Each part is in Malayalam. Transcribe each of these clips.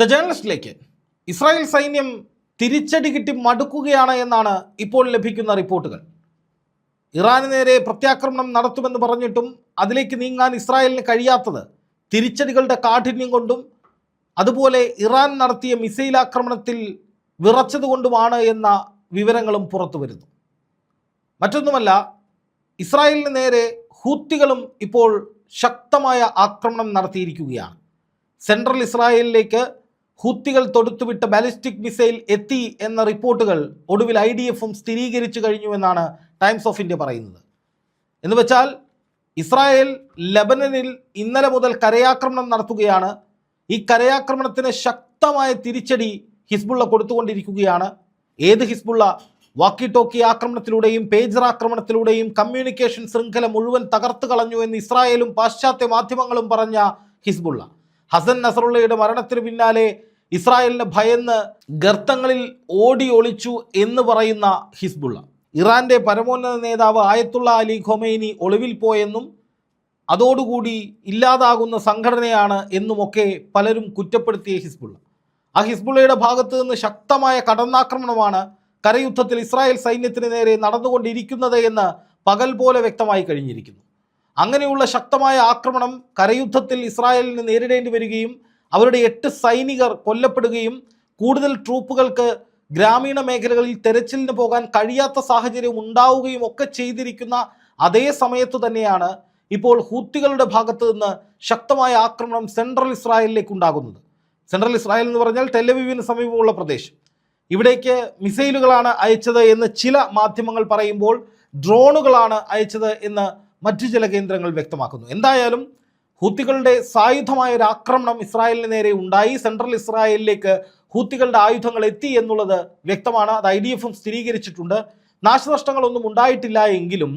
ദ ജേർണലിസ്റ്റിലേക്ക് ഇസ്രായേൽ സൈന്യം തിരിച്ചടി കിട്ടി മടുക്കുകയാണ് എന്നാണ് ഇപ്പോൾ ലഭിക്കുന്ന റിപ്പോർട്ടുകൾ. ഇറാന് നേരെ പ്രത്യാക്രമണം നടത്തുമെന്ന് പറഞ്ഞിട്ടും അതിലേക്ക് നീങ്ങാൻ ഇസ്രായേലിന് കഴിയാത്തത് തിരിച്ചടികളുടെ കാഠിന്യം കൊണ്ടും അതുപോലെ ഇറാൻ നടത്തിയ മിസൈൽ ആക്രമണത്തിൽ വിറച്ചതുകൊണ്ടുമാണ് എന്ന വിവരങ്ങളും പുറത്തു വരുന്നു. മറ്റൊന്നുമല്ല ഇസ്രായേലിന് നേരെ ഹൂത്തികളും ഇപ്പോൾ ശക്തമായ ആക്രമണം നടത്തിയിരിക്കുകയാണ്. സെൻട്രൽ ഇസ്രായേലിലേക്ക് ഹൂത്തികൾ തൊടുത്തുവിട്ട ബാലിസ്റ്റിക് മിസൈൽ എത്തി എന്ന റിപ്പോർട്ടുകൾ ഒടുവിൽ ഐ ഡി എഫും സ്ഥിരീകരിച്ചു കഴിഞ്ഞുവെന്നാണ് ടൈംസ് ഓഫ് ഇന്ത്യ പറയുന്നത്. എന്ന് വെച്ചാൽ ഇസ്രായേൽ ലബനനിൽ ഇന്നലെ മുതൽ കരയാക്രമണം നടത്തുകയാണ്. ഈ കരയാക്രമണത്തിന് ശക്തമായ തിരിച്ചടി ഹിസ്ബുള്ള കൊടുത്തുകൊണ്ടിരിക്കുകയാണ്. ഏത് ഹിസ്ബുള്ള? വാക്കി ടോക്കി ആക്രമണത്തിലൂടെയും പേജർ ആക്രമണത്തിലൂടെയും കമ്മ്യൂണിക്കേഷൻ ശൃംഖല മുഴുവൻ തകർത്തു കളഞ്ഞു എന്ന് ഇസ്രായേലും പാശ്ചാത്യ മാധ്യമങ്ങളും പറഞ്ഞ ഹിസ്ബുള്ള. ഹസൻ നസറുള്ളയുടെ മരണത്തിന് പിന്നാലെ ഇസ്രായേലിനെ ഭയന്ന് ഗർത്തങ്ങളിൽ ഓടി ഒളിച്ചു എന്ന് പറയുന്ന ഹിസ്ബുള്ള. ഇറാന്റെ പരമോന്നത നേതാവ് ആയത്തുള്ള അലി ഖൊമൈനി ഒളിവിൽ പോയെന്നും അതോടുകൂടി ഇല്ലാതാകുന്ന സംഘടനയാണ് എന്നുമൊക്കെ പലരും കുറ്റപ്പെടുത്തിയ ഹിസ്ബുള്ള. ആ ഹിസ്ബുള്ളയുടെ ഭാഗത്തു നിന്ന് ശക്തമായ കടന്നാക്രമണമാണ് കരയുദ്ധത്തിൽ ഇസ്രായേൽ സൈന്യത്തിന് നേരെ നടന്നുകൊണ്ടിരിക്കുന്നത് എന്ന് പകൽ പോലെ വ്യക്തമായി കഴിഞ്ഞിരിക്കുന്നു. അങ്ങനെയുള്ള ശക്തമായ ആക്രമണം കരയുദ്ധത്തിൽ ഇസ്രായേലിന് നേരിടേണ്ടി വരികയും അവരുടെ എട്ട് സൈനികർ കൊല്ലപ്പെടുകയും കൂടുതൽ ട്രൂപ്പുകൾക്ക് ഗ്രാമീണ മേഖലകളിൽ തെരച്ചിലിന് പോകാൻ കഴിയാത്ത സാഹചര്യം ഉണ്ടാവുകയും ഒക്കെ ചെയ്തിരിക്കുന്ന അതേ സമയത്ത് തന്നെയാണ് ഇപ്പോൾ ഹൂത്തികളുടെ ഭാഗത്ത് നിന്ന് ശക്തമായ ആക്രമണം സെൻട്രൽ ഇസ്രായേലിലേക്ക് ഉണ്ടാകുന്നത്. സെൻട്രൽ ഇസ്രായേൽ എന്ന് പറഞ്ഞാൽ ടെലവിവിന് സമീപമുള്ള പ്രദേശം. ഇവിടേക്ക് മിസൈലുകളാണ് അയച്ചത് എന്ന് ചില മാധ്യമങ്ങൾ പറയുമ്പോൾ ഡ്രോണുകളാണ് അയച്ചത് എന്ന് മറ്റു ചില കേന്ദ്രങ്ങൾ വ്യക്തമാക്കുന്നു. എന്തായാലും ഹൂത്തികളുടെ സായുധമായ ഒരു ആക്രമണം ഇസ്രായേലിന് നേരെ ഉണ്ടായി. സെൻട്രൽ ഇസ്രായേലിലേക്ക് ഹൂത്തികളുടെ ആയുധങ്ങൾ എത്തി എന്നുള്ളത് വ്യക്തമാണ്. അത് ഐ ഡി എഫും സ്ഥിരീകരിച്ചിട്ടുണ്ട്. നാശനഷ്ടങ്ങളൊന്നും ഉണ്ടായിട്ടില്ല എങ്കിലും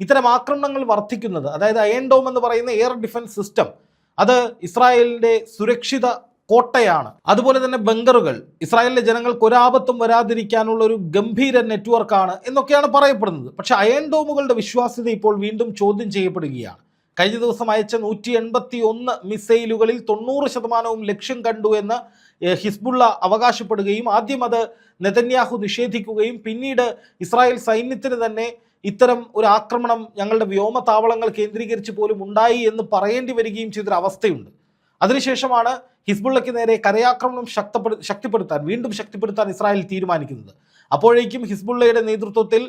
ഇത്തരം ആക്രമണങ്ങൾ വർദ്ധിക്കുന്നത് അതായത് അയൺ ഡോം എന്ന് പറയുന്ന എയർ ഡിഫൻസ് സിസ്റ്റം അത് ഇസ്രായേലിന്റെ സുരക്ഷിത കോട്ടയാണ്. അതുപോലെ തന്നെ ബങ്കറുകൾ ഇസ്രായേലിലെ ജനങ്ങൾക്ക് ഒരാപത്തും വരാതിരിക്കാനുള്ള ഒരു ഗംഭീര നെറ്റ്വർക്കാണ് എന്നൊക്കെയാണ് പറയപ്പെടുന്നത്. പക്ഷേ അയൺ ഡോമുകളുടെ വിശ്വാസ്യത ഇപ്പോൾ വീണ്ടും ചോദ്യം ചെയ്യപ്പെടുകയാണ്. കഴിഞ്ഞ ദിവസം അയച്ച നൂറ്റി എൺപത്തി ഒന്ന് മിസൈലുകളിൽ തൊണ്ണൂറ് ശതമാനവും ലക്ഷ്യം കണ്ടു എന്ന് ഹിസ്ബുള്ള അവകാശപ്പെടുകയും ആദ്യം അത് നെതന്യാഹു നിഷേധിക്കുകയും പിന്നീട് ഇസ്രായേൽ സൈന്യത്തിന് തന്നെ ഇത്തരം ഒരു ആക്രമണം ഞങ്ങളുടെ വ്യോമതാവളങ്ങൾ കേന്ദ്രീകരിച്ച് പോലും ഉണ്ടായി എന്ന് പറയേണ്ടി വരികയും ചെയ്തൊരു അവസ്ഥയുണ്ട്. അതിനുശേഷമാണ് ഹിസ്ബുള്ളയ്ക്ക് നേരെ കരയാക്രമണം ശക്തപ്പെടു ശക്തിപ്പെടുത്താൻ വീണ്ടും ശക്തിപ്പെടുത്താൻ ഇസ്രായേൽ തീരുമാനിക്കുന്നത്. അപ്പോഴേക്കും ഹിസ്ബുള്ളയുടെ നേതൃത്വത്തിൽ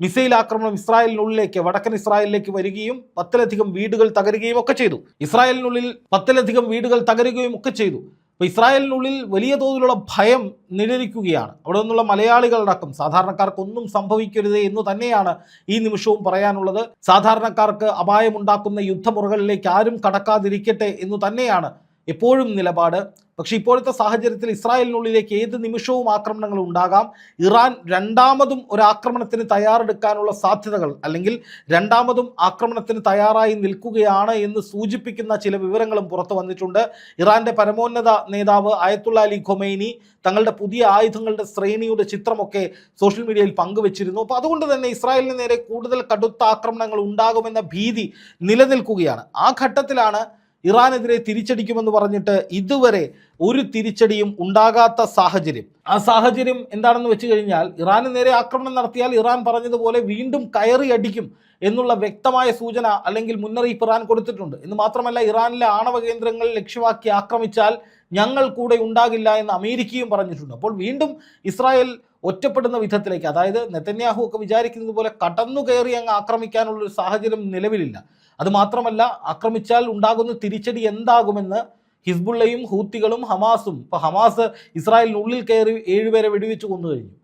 മിസൈൽ ആക്രമണം ഇസ്രായേലിനുള്ളിലേക്ക് വടക്കൻ ഇസ്രായേലിലേക്ക് വരികയും പത്തിലധികം വീടുകൾ തകരുകയും ഒക്കെ ചെയ്തു. ഇസ്രായേലിനുള്ളിൽ പത്തിലധികം വീടുകൾ തകരുകയും ഒക്കെ ചെയ്തു. അപ്പോൾ ഇസ്രായേലിനുള്ളിൽ വലിയ തോതിലുള്ള ഭയം നിലനിൽക്കുകയാണ്. അവിടെ നിന്നുള്ള മലയാളികളടക്കം സാധാരണക്കാർക്കൊന്നും സംഭവിക്കരുത് എന്ന് തന്നെയാണ് ഈ നിമിഷവും പറയാനുള്ളത്. സാധാരണക്കാർക്ക് അപായമുണ്ടാക്കുന്ന യുദ്ധമുറകളിലേക്ക് ആരും കടക്കാതിരിക്കട്ടെ എന്ന് തന്നെയാണ് എപ്പോഴും നിലപാട്. പക്ഷേ ഇപ്പോഴത്തെ സാഹചര്യത്തിൽ ഇസ്രായേലിനുള്ളിലേക്ക് ഏത് നിമിഷവും ആക്രമണങ്ങൾ ഉണ്ടാകാം. ഇറാൻ രണ്ടാമതും ഒരു ആക്രമണത്തിന് തയ്യാറെടുക്കാനുള്ള സാധ്യതകൾ അല്ലെങ്കിൽ രണ്ടാമതും ആക്രമണത്തിന് തയ്യാറായി നിൽക്കുകയാണ് എന്ന് സൂചിപ്പിക്കുന്ന ചില വിവരങ്ങളും പുറത്തു വന്നിട്ടുണ്ട്. ഇറാന്റെ പരമോന്നത നേതാവ് ആയത്തുള്ള അലി ഖൊമൈനി തങ്ങളുടെ പുതിയ ആയുധങ്ങളുടെ ശ്രേണിയുടെ ചിത്രമൊക്കെ സോഷ്യൽ മീഡിയയിൽ പങ്കുവച്ചിരുന്നു. അപ്പോൾ അതുകൊണ്ട് തന്നെ ഇസ്രായേലിന് നേരെ കൂടുതൽ കടുത്ത ആക്രമണങ്ങൾ ഉണ്ടാകുമെന്ന ഭീതി നിലനിൽക്കുകയാണ്. ആ ഘട്ടത്തിലാണ് ഇറാനെതിരെ തിരിച്ചടിക്കുമെന്ന് പറഞ്ഞിട്ട് ഇതുവരെ ഒരു തിരിച്ചടിയും ഉണ്ടാകാത്ത സാഹചര്യം. ആ സാഹചര്യം എന്താണെന്ന് വെച്ച് കഴിഞ്ഞാൽ ഇറാന് നേരെ ആക്രമണം നടത്തിയാൽ ഇറാൻ പറഞ്ഞതുപോലെ വീണ്ടും കയറി അടിക്കും എന്നുള്ള വ്യക്തമായ സൂചന അല്ലെങ്കിൽ മുന്നറിയിപ്പ് ഇറാൻ കൊടുത്തിട്ടുണ്ട്. എന്ന് മാത്രമല്ല ഇറാനിലെ ആണവ കേന്ദ്രങ്ങൾ ലക്ഷ്യമാക്കി ആക്രമിച്ചാൽ ഞങ്ങൾ കൂടെ ഉണ്ടാകില്ല എന്ന് അമേരിക്കയും പറഞ്ഞിട്ടുണ്ട്. അപ്പോൾ വീണ്ടും ഇസ്രായേൽ ഒറ്റപ്പെടുന്ന വിധത്തിലേക്ക് അതായത് നെതന്യാഹു ഒക്കെ വിചാരിക്കുന്നത് പോലെ കടന്നു കയറി അങ്ങ് ആക്രമിക്കാനുള്ള ഒരു സാഹചര്യം നിലവിലില്ല. അതുമാത്രമല്ല ആക്രമിച്ചാൽ ഉണ്ടാകുന്ന തിരിച്ചടി എന്താകുമെന്ന് ഹിസ്ബുള്ളയും ഹൂത്തികളും ഹമാസും ഇപ്പോൾ ഹമാസ് ഇസ്രായേലിനുള്ളിൽ കയറി ഏഴുപേരെ വെടിവെച്ച് കൊന്നു കഴിഞ്ഞു.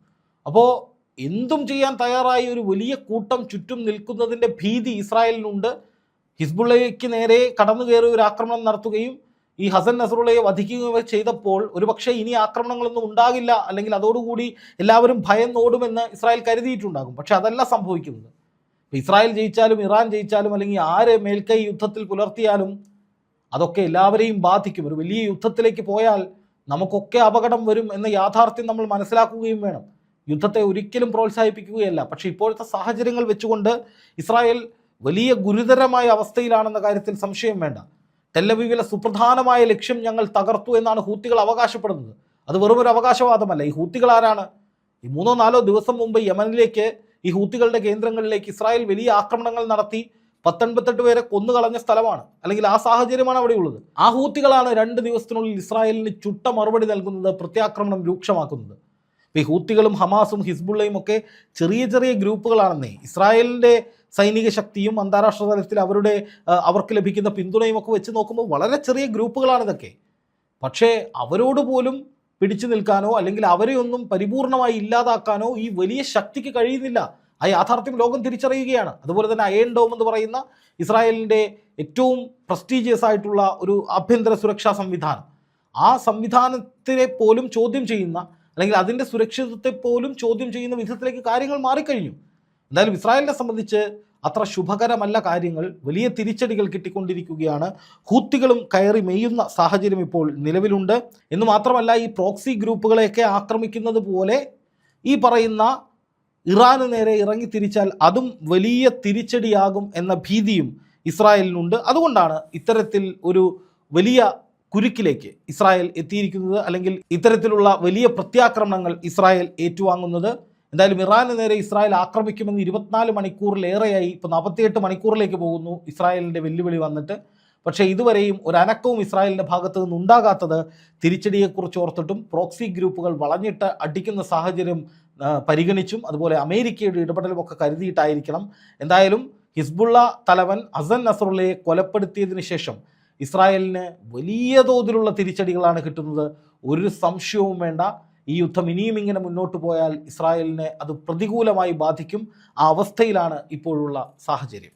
അപ്പോൾ എന്തും ചെയ്യാൻ തയ്യാറായി ഒരു വലിയ കൂട്ടം ചുറ്റും നിൽക്കുന്നതിന്റെ ഭീതി ഇസ്രായേലിനുണ്ട്. ഹിസ്ബുള്ളയ്ക്ക് നേരെ കടന്നു കയറി ഒരു ആക്രമണം നടത്തുകയും ഈ ഹസൻ നസറുള്ളയെ വധിക്കുകയും ചെയ്തപ്പോൾ ഒരുപക്ഷെ ഇനി ആക്രമണങ്ങളൊന്നും ഉണ്ടാകില്ല അല്ലെങ്കിൽ അതോടുകൂടി എല്ലാവരും ഭയന്നോടുമെന്ന് ഇസ്രായേൽ കരുതിയിട്ടുണ്ടാകും. പക്ഷെ അതല്ല സംഭവിക്കുന്നത്. ഇസ്രായേൽ ജയിച്ചാലും ഇറാൻ ജയിച്ചാലും അല്ലെങ്കിൽ ആര് മേൽക്കൈ യുദ്ധത്തിൽ പുലർത്തിയാലും അതൊക്കെ എല്ലാവരെയും ബാധിക്കും. ഒരു വലിയ യുദ്ധത്തിലേക്ക് പോയാൽ നമുക്കൊക്കെ അപകടം വരും എന്ന യാഥാർത്ഥ്യം നമ്മൾ മനസ്സിലാക്കുകയും വേണം. യുദ്ധത്തെ ഒരിക്കലും പ്രോത്സാഹിപ്പിക്കുകയല്ല. പക്ഷെ ഇപ്പോഴത്തെ സാഹചര്യങ്ങൾ വെച്ചുകൊണ്ട് ഇസ്രായേൽ വലിയ ഗുരുതരമായ അവസ്ഥയിലാണെന്ന കാര്യത്തിൽ സംശയം വേണ്ട. ടെല്ലവീവിലെ സുപ്രധാനമായ ലക്ഷ്യം ഞങ്ങൾ തകർത്തു എന്നാണ് ഹൂത്തികൾ അവകാശപ്പെടുന്നത്. അത് വെറും ഒരു അവകാശവാദമല്ല. ഈ ഹൂത്തികൾ ആരാണ്? ഈ മൂന്നോ നാലോ ദിവസം മുമ്പ് യമനിലേക്ക് ഈ ഹൂത്തികളുടെ കേന്ദ്രങ്ങളിലേക്ക് ഇസ്രായേൽ വലിയ ആക്രമണങ്ങൾ നടത്തി പത്തൊൻപത്തെട്ട് പേരെ കൊന്നുകളഞ്ഞ സ്ഥലമാണ്. അല്ലെങ്കിൽ ആ സാഹചര്യമാണ് അവിടെ ഉള്ളത്. ആ ഹൂത്തികളാണ് രണ്ട് ദിവസത്തിനുള്ളിൽ ഇസ്രായേലിന് ചുട്ട മറുപടി നൽകുന്നത് പ്രത്യാക്രമണം രൂക്ഷമാക്കുന്നത്. ഈ ഹൂത്തികളും ഹമാസും ഹിസ്ബുള്ളയും ഒക്കെ ചെറിയ ചെറിയ ഗ്രൂപ്പുകളാണെന്നേ. ഇസ്രായേലിന്റെ സൈനിക ശക്തിയും അന്താരാഷ്ട്ര തലത്തിൽ അവരുടെ അവർക്ക് ലഭിക്കുന്ന പിന്തുണയും ഒക്കെ വെച്ച് നോക്കുമ്പോൾ വളരെ ചെറിയ ഗ്രൂപ്പുകളാണ് ഇതൊക്കെ. പക്ഷേ അവരോട് പോലും പിടിച്ചു നിൽക്കാനോ അല്ലെങ്കിൽ അവരെ ഒന്നും പരിപൂർണമായി ഇല്ലാതാക്കാനോ ഈ വലിയ ശക്തിക്ക് കഴിയുന്നില്ല. ആ യാഥാർത്ഥ്യം ലോകം തിരിച്ചറിയുകയാണ്. അതുപോലെ തന്നെ അയൺ ഡോം എന്ന് പറയുന്ന ഇസ്രായേലിന്റെ ഏറ്റവും പ്രസ്റ്റീജിയസ് ആയിട്ടുള്ള ഒരു ആഭ്യന്തര സുരക്ഷാ സംവിധാനം. ആ സംവിധാനത്തിനെ പോലും ചോദ്യം ചെയ്യുന്ന അല്ലെങ്കിൽ അതിന്റെ സുരക്ഷിതത്വത്തെ പോലും ചോദ്യം ചെയ്യുന്ന വിധത്തിലേക്ക് കാര്യങ്ങൾ മാറിക്കഴിഞ്ഞു. എന്തായാലും ഇസ്രായേലിനെ സംബന്ധിച്ച് അത്ര ശുഭകരമല്ല കാര്യങ്ങൾ. വലിയ തിരിച്ചടികൾ കിട്ടിക്കൊണ്ടിരിക്കുകയാണ്. ഹൂത്തികളും കയറി മെയ്യുന്ന സാഹചര്യം ഇപ്പോൾ നിലവിലുണ്ട്. എന്ന് മാത്രമല്ല ഈ പ്രോക്സി ഗ്രൂപ്പുകളെയൊക്കെ ആക്രമിക്കുന്നത് പോലെ ഈ പറയുന്ന ഇറാന് നേരെ ഇറങ്ങി തിരിച്ചാൽ അതും വലിയ തിരിച്ചടിയാകും എന്ന ഭീതിയും ഇസ്രായേലിനുണ്ട്. അതുകൊണ്ടാണ് ഇത്തരത്തിൽ ഒരു വലിയ കുരുക്കിലേക്ക് ഇസ്രായേൽ എത്തിയിരിക്കുന്നത് അല്ലെങ്കിൽ ഇത്തരത്തിലുള്ള വലിയ പ്രത്യാക്രമണങ്ങൾ ഇസ്രായേൽ ഏറ്റുവാങ്ങുന്നത്. എന്തായാലും ഇറാന് നേരെ ഇസ്രായേൽ ആക്രമിക്കുമെന്ന് ഇരുപത്തിനാല് മണിക്കൂറിലേറെയായി. ഇപ്പോൾ നാൽപ്പത്തിയെട്ട് മണിക്കൂറിലേക്ക് പോകുന്നു ഇസ്രായേലിന്റെ വെല്ലുവിളി വന്നിട്ട്. പക്ഷേ ഇതുവരെയും ഒരു അനക്കവും ഇസ്രായേലിന്റെ ഭാഗത്ത് നിന്ന് ഉണ്ടാകാത്തത് തിരിച്ചടിയെക്കുറിച്ച് ഓർത്തിട്ടും പ്രോക്സി ഗ്രൂപ്പുകൾ വളഞ്ഞിട്ട് അടിക്കുന്ന സാഹചര്യം പരിഗണിച്ചും അതുപോലെ അമേരിക്കയുടെ ഇടപെടലും ഒക്കെ കരുതിയിട്ടായിരിക്കണം. എന്തായാലും ഹിസ്ബുള്ള തലവൻ അസൻ നസറുള്ളയെ കൊലപ്പെടുത്തിയതിന് ശേഷം ഇസ്രായേലിന് വലിയ തോതിലുള്ള തിരിച്ചടികളാണ് കിട്ടുന്നത്. ഒരു സംശയവും വേണ്ട. ഈ യുദ്ധം ഇനിയും ഇങ്ങനെ മുന്നോട്ട് പോയാൽ ഇസ്രായേലിനെ അത് പ്രതികൂലമായി ബാധിക്കും ആ അവസ്ഥയിലാണ് ഇപ്പോഴുള്ള സാഹചര്യം.